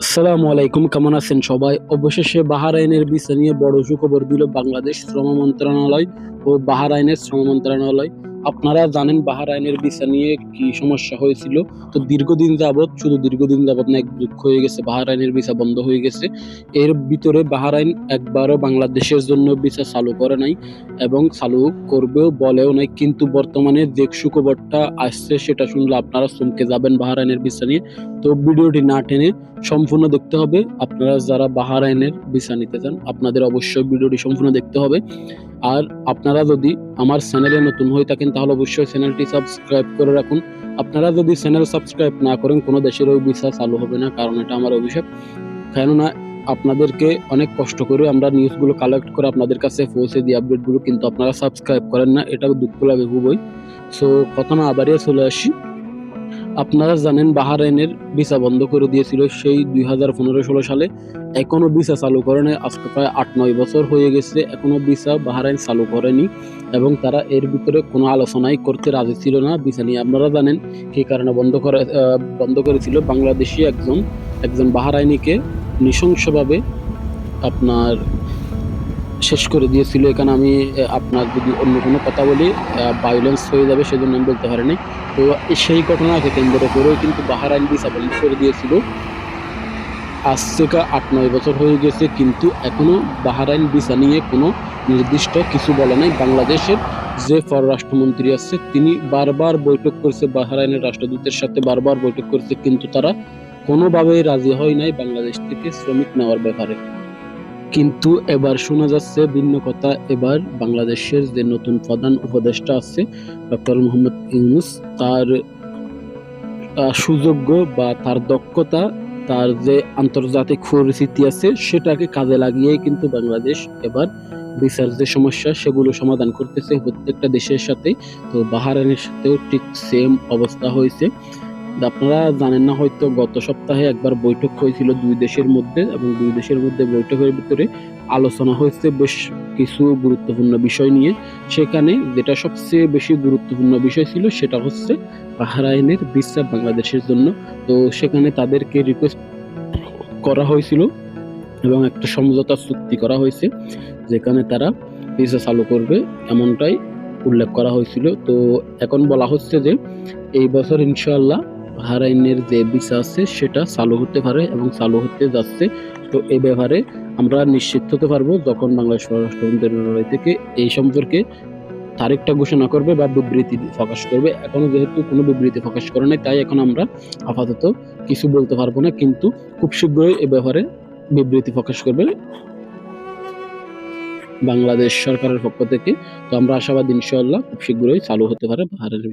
আসসালামু আলাইকুম, কেমন আছেন সবাই? অবশেষে বাহার আইনের বিষয় নিয়ে বড় সুখবর দিল বাংলাদেশ শ্রম মন্ত্রণালয় ও বাহার আইনের শ্রম মন্ত্রণালয়। আপনারা জানেন বাহারাইনের বিষয় নিয়ে কি সমস্যা হয়েছিল? তো দীর্ঘদিন যাবৎ, শুধু দীর্ঘদিন যাবৎ না, এক দুঃখ হয়ে গেছে, বাহারাইনের ভিসা বন্ধ হয়ে গেছে। এর ভিতরে বাহারাইন একবারও বাংলাদেশের জন্য ভিসা চালু করে নাই এবং চালু করবেও বলেও নাই। কিন্তু বর্তমানে যে সুখবরটা আসছে, সেটা শুনলে আপনারা চমকে যাবেন বাহারাইনের ভিসা নিয়ে। তো ভিডিওটি না টেনে সম্পূর্ণ দেখতে হবে। আপনারা যারা বাহারাইনের ভিসা নিতে চান, আপনাদের অবশ্যই ভিডিওটি সম্পূর্ণ দেখতে হবে। আর আপনারা যদি আমার চ্যানেলে নতুন হয়ে থাকেন, তাহলে অবশ্যই চ্যানেলটি সাবস্ক্রাইব করে রাখুন। আপনারা যদি চ্যানেল সাবস্ক্রাইব না করেন, কোনো দেশের ওই ভিসা চালু হবে না, কারণ এটা আমার অভিশাপ। কেননা, আপনাদেরকে অনেক কষ্ট করে আমরা নিউজগুলো কালেক্ট করে আপনাদের কাছে পৌঁছে দিই আপডেটগুলো কিন্তু আপনারা সাবস্ক্রাইব করেন না এটা দুঃখ লাগে খুবই। সো কথা না আবারই চলে আসি। আপনারা জানেন বাহারাইনের ভিসা বন্ধ করে দিয়েছিল সেই দুই হাজার পনেরো ষোলো সালে। এখনও ভিসা চালু করে নাই আজকে প্রায় আট নয় বছর হয়ে গেছে এখনও ভিসা বাহারাইন চালু করেনি এবং তারা এর ভিতরে কোনো আলোচনাই করতে রাজি ছিল না, ভিসা নিয়ে। আপনারা জানেন কি কারণে বন্ধ করে বন্ধ করেছিল বাংলাদেশি একজন একজন বাহারাইনিকে। নৃশংসভাবে আপনার শেষ করে দিয়েছিল। এখানে আমি আপনার যদি অন্য কোনো কথা বলি ভায়োলেন্স হয়ে যাবে সেজন্য আমি বলতে পারিনি। তো সেই ঘটনাকে কেন্দ্র করেও কিন্তু বাহারাইন ভিসা বন্ধ করে দিয়েছিল। আজ থেকে আট, নয় বছর হয়ে গেছে, কিন্তু এখনও বাহারাইন ভিসা নিয়ে কোনো নির্দিষ্ট কিছু বলে নাই। বাংলাদেশের যে পররাষ্ট্রমন্ত্রী আছে, তিনি বারবার বৈঠক করছে বাহারাইনের রাষ্ট্রদূতের সাথে, বারবার বৈঠক করছে, কিন্তু তারা কোনোভাবেই রাজি হয় নাই বাংলাদেশ থেকে শ্রমিক নেওয়ার ব্যাপারে। কিন্তু এবার শোনা যাচ্ছে ভিন্ন কথা। এবার বাংলাদেশের যে নতুন প্রধান উপদেষ্টা আছে, ডক্টর মোহাম্মদ ইউনুস, তার সুযোগ্য বা তার দক্ষতা, তার যে আন্তর্জাতিক পরিস্থিতি আছে, সেটাকে কাজে লাগিয়ে কিন্তু বাংলাদেশ এবার বিচার যে সমস্যা, সেগুলো সমাধান করতেছে প্রত্যেকটা দেশের সাথে। তো বাহারানের সাথেও ঠিক সেম অবস্থা হয়েছে। আপনারা জানেন না হয়তো, গত সপ্তাহে একবার বৈঠক হয়েছিল দুই দেশের মধ্যে এবং দুই দেশের মধ্যে বৈঠকের ভিতরে আলোচনা হয়েছে বেশ কিছু গুরুত্বপূর্ণ বিষয় নিয়ে। সেখানে যেটা সবচেয়ে বেশি গুরুত্বপূর্ণ বিষয় ছিল সেটা হচ্ছে বাহরাইনের ভিসা বাংলাদেশের জন্য। তো সেখানে তাদেরকে রিকোয়েস্ট করা হয়েছিল এবং একটা সমঝোতা চুক্তি করা হয়েছে যেখানে তারা ভিসা চালু করবে এমনটাই উল্লেখ করা হয়েছিল। তো এখন বলা হচ্ছে যে এই বছর ইনশাআল্লাহ বাহরাইনের যে ভিসা আছে, সেটা চালু হতে পারে এবং চালু হতে যাচ্ছে। তো এই ব্যাপারে আমরা নিশ্চিত হতে পারব যখন বাংলাদেশ স্বরাষ্ট্র মন্ত্রণালয় থেকে এই সম্পর্কে তারিখটা ঘোষণা করবে বা বিবৃতি প্রকাশ করবে। এখনও যেহেতু কোনো বিবৃতি প্রকাশ করে নাই, তাই এখন আমরা আপাতত কিছু বলতে পারব না, কিন্তু খুব শীঘ্রই এ ব্যাপারে বিবৃতি প্রকাশ করবে বাংলাদেশ সরকারের পক্ষ থেকে। তো আমরা আশাবাদ ইনশাল্লাহ খুব শীঘ্রই চালু হতে পারে বাহারের